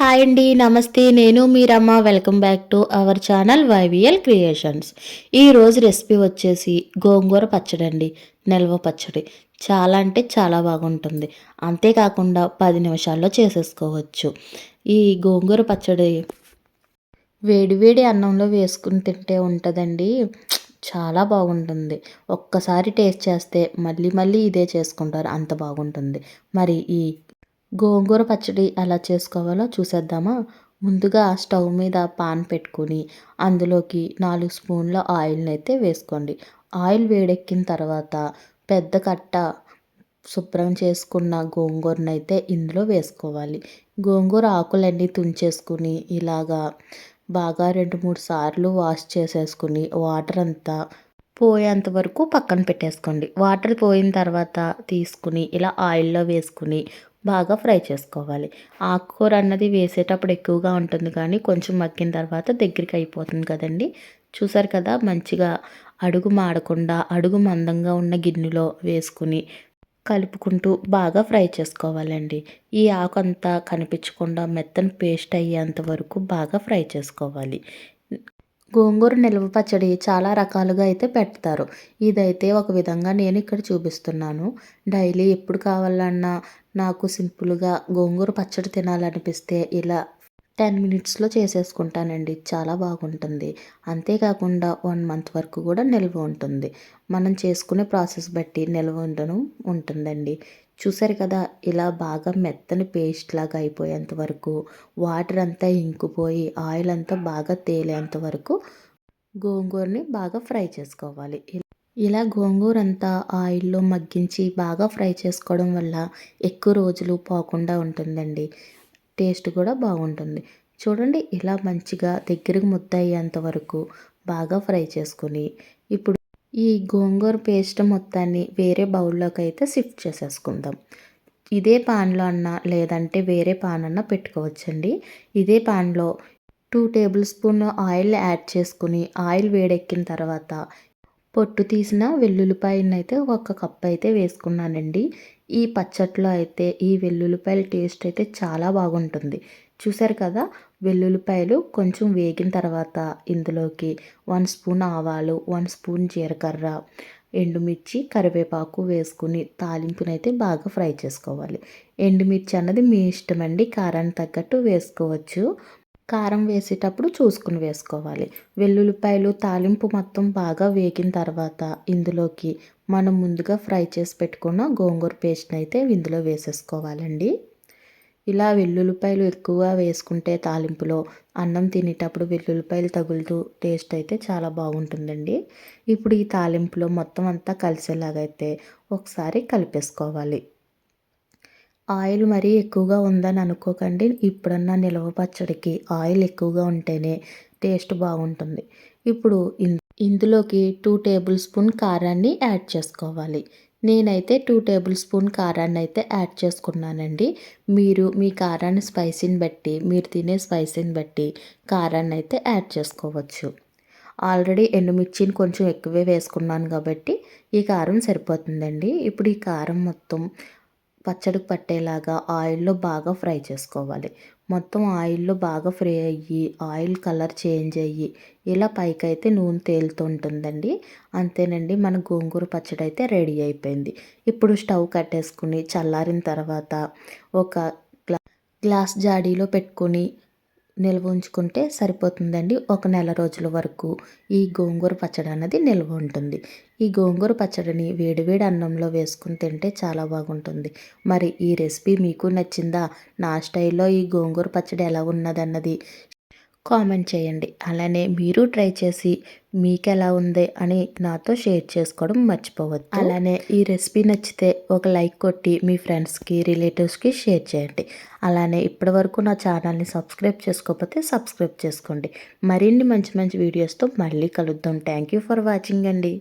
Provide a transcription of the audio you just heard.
Hi అండి నమస్తే. నేను Meeramma welcome back to our channel VYL creations ఈరోజు రెసిపీ వచ్చేసి గోంగూర పచ్చడి అండి. నిల్వ పచ్చడి. చాలా అంటే చాలా బాగుంటుంది. అంతేకాకుండా పది నిమిషాల్లో చేసేసుకోవచ్చు. ఈ గోంగూర పచ్చడి వేడివేడి అన్నంలో వేసుకుని తింటే ఉంటుందండి. చాలా బాగుంటుంది. ఒక్కసారి టేస్ట్ చేస్తే మళ్ళీ మళ్ళీ ఇదే చేసుకుంటారు. అంత బాగుంటుంది. మరి ఈ గోంగూర పచ్చడి ఎలా చేసుకోవాలో చూసేద్దామా? ముందుగా స్టవ్ మీద పాన్ పెట్టుకుని అందులోకి నాలుగు స్పూన్ల ఆయిల్ని అయితే వేసుకోండి. ఆయిల్ వేడెక్కిన తర్వాత పెద్ద కట్ట శుభ్రం చేసుకున్న గోంగూరను అయితే ఇందులో వేసుకోవాలి. గోంగూర ఆకులన్నీ తుంచేసుకుని ఇలాగా బాగా రెండు మూడు సార్లు వాష్ చేసేసుకుని వాటర్ అంతా పోయేంత వరకు పక్కన పెట్టేసుకోండి. వాటర్ పోయిన తర్వాత తీసుకుని ఇలా ఆయిల్లో వేసుకుని బాగా ఫ్రై చేసుకోవాలి. ఆకుకూర అన్నది వేసేటప్పుడు ఎక్కువగా ఉంటుంది కానీ కొంచెం మగ్గిన తర్వాత దగ్గరికి అయిపోతుంది కదండి. చూసారు కదా మంచిగా అడుగు మాడకుండా అడుగు మందంగా ఉన్న గిన్నెలో వేసుకుని కలుపుకుంటూ బాగా ఫ్రై చేసుకోవాలండి. ఈ ఆకు అంతా కనిపించకుండా మెత్తని పేస్ట్ అయ్యేంత వరకు బాగా ఫ్రై చేసుకోవాలి. గోంగూర నిల్వ పచ్చడి చాలా రకాలుగా అయితే పెడతారు. ఇదైతే ఒక విధంగా నేను ఇక్కడ చూపిస్తున్నాను. డైలీ ఎప్పుడు కావాలన్నా నాకు సింపుల్గా గోంగూర పచ్చడి తినాలనిపిస్తే ఇలా టెన్ మినిట్స్లో చేసేసుకుంటానండి. చాలా బాగుంటుంది. అంతేకాకుండా వన్ మంత్ వరకు కూడా నిల్వ ఉంటుంది. మనం చేసుకునే ప్రాసెస్ బట్టి నిల్వ ఉండడం ఉంటుందండి. చూసారు కదా ఇలా బాగా మెత్తని పేస్ట్ లాగా అయిపోయేంత వరకు వాటర్ అంతా ఇంకిపోయి ఆయిల్ అంతా బాగా తేలేంత వరకు గోంగూరని బాగా ఫ్రై చేసుకోవాలి. ఇలా గోంగూర అంతా ఆయిల్లో మగ్గించి బాగా ఫ్రై చేసుకోవడం వల్ల ఎక్కువ రోజులు పోకుండా ఉంటుందండి. టేస్ట్ కూడా బాగుంటుంది. చూడండి ఇలా మంచిగా దగ్గరకు ముద్ద అయ్యేంత వరకు బాగా ఫ్రై చేసుకొని ఇప్పుడు ఈ గోంగూర పేస్ట్ మొత్తాన్ని వేరే బౌల్లోకి అయితే షిఫ్ట్ చేసేసుకుందాం. ఇదే పాన్లో అన్న లేదంటే వేరే పాన్ అన్న పెట్టుకోవచ్చండి. ఇదే పాన్లో two tablespoon oil add చేసుకుని ఆయిల్ వేడెక్కిన తర్వాత పొట్టు తీసిన వెల్లుల్లిపాయనైతే ఒక కప్ అయితే వేసుకున్నానండి. ఈ పచ్చట్లో అయితే ఈ వెల్లుల్లిపాయల టేస్ట్ అయితే చాలా బాగుంటుంది. చూసారు కదా? వెల్లుల్లిపాయలు కొంచెం వేగిన తర్వాత ఇందులోకి వన్ స్పూన్ ఆవాలు వన్ స్పూన్ జీలకర్ర ఎండుమిర్చి కరివేపాకు వేసుకుని తాలింపునైతే బాగా ఫ్రై చేసుకోవాలి. ఎండుమిర్చి అన్నది మీ ఇష్టం అండి కారానికి తగ్గట్టు వేసుకోవచ్చు. కారం వేసేటప్పుడు చూసుకుని వేసుకోవాలి. వెల్లుల్లిపాయలు తాలింపు మొత్తం బాగా వేగిన తర్వాత ఇందులోకి మనం ముందుగా ఫ్రై చేసి పెట్టుకున్న గోంగూర పేస్ట్ని అయితే ఇందులో వేసేసుకోవాలండి. ఇలా వెల్లుల్లిపాయలు ఎక్కువ వేసుకుంటే తాలింపులో అన్నం తినేటప్పుడు వెల్లుల్లిపాయలు తగులుతూ టేస్ట్ అయితే చాలా బాగుంటుందండి. ఇప్పుడు ఈ తాలింపులో మొత్తం అంతా కలిసేలాగైతే ఒకసారి కలిపేసుకోవాలి. ఆయిల్ మరీ ఎక్కువగా ఉందని అనుకోకండి. ఇప్పుడన్నా నిలవ పచ్చడికి ఆయిల్ ఎక్కువగా ఉంటేనే టేస్ట్ బాగుంటుంది. ఇప్పుడు ఇందులోకి టూ టేబుల్ స్పూన్ కారాన్ని యాడ్ చేసుకోవాలి. నేనైతే టూ టేబుల్ స్పూన్ కారాన్ని అయితే యాడ్ చేసుకున్నానండి. మీరు మీ కారాన్ని స్పైసీని బట్టి మీరు తినే స్పైసీని బట్టి కారాన్ని అయితే యాడ్ చేసుకోవచ్చు. ఆల్రెడీ ఎండుమిర్చిని కొంచెం ఎక్కువే వేసుకున్నాను కాబట్టి ఈ కారం సరిపోతుందండి. ఇప్పుడు ఈ కారం మొత్తం పచ్చడికి పట్టేలాగా ఆయిల్లో బాగా ఫ్రై చేసుకోవాలి. మొత్తం ఆయిల్లో బాగా ఫ్రై అయ్యి ఆయిల్ కలర్ చేంజ్ అయ్యి ఇలా పైకైతే నూనె తేలుతుంటుందండి. అంతేనండి మన గోంగూర పచ్చడి అయితే రెడీ అయిపోయింది. ఇప్పుడు స్టవ్ కట్టేసుకుని చల్లారిన తర్వాత ఒక గ్లా గ్లాస్ జాడీలో పెట్టుకొని నిల్వ ఉంచుకుంటే సరిపోతుందండి. ఒక నెల రోజుల వరకు ఈ గోంగూర పచ్చడి అన్నది నిల్వ ఉంటుంది. ఈ గోంగూర పచ్చడిని వేడివేడి అన్నంలో వేసుకుని తింటే చాలా బాగుంటుంది. మరి ఈ రెసిపీ మీకు నచ్చిందా? నా స్టైల్లో ఈ గోంగూర పచ్చడి ఎలా ఉన్నదన్నది కామెంట్ చేయండి. అలానే మీరు ట్రై చేసి మీకు ఎలా ఉంది అని నాతో షేర్ చేసుకోవడం మర్చిపోవద్దు. అలానే ఈ రెసిపీ నచ్చితే ఒక లైక్ కొట్టి మీ ఫ్రెండ్స్కి రిలేటివ్స్కి షేర్ చేయండి. అలానే ఇప్పటి వరకు నా ఛానల్ని సబ్స్క్రైబ్ చేసుకోకపోతే సబ్స్క్రైబ్ చేసుకోండి. మరిన్ని మంచి మంచి వీడియోస్తో మళ్ళీ కలుద్దాం. థ్యాంక్ యూ ఫర్ వాచింగ్ అండి.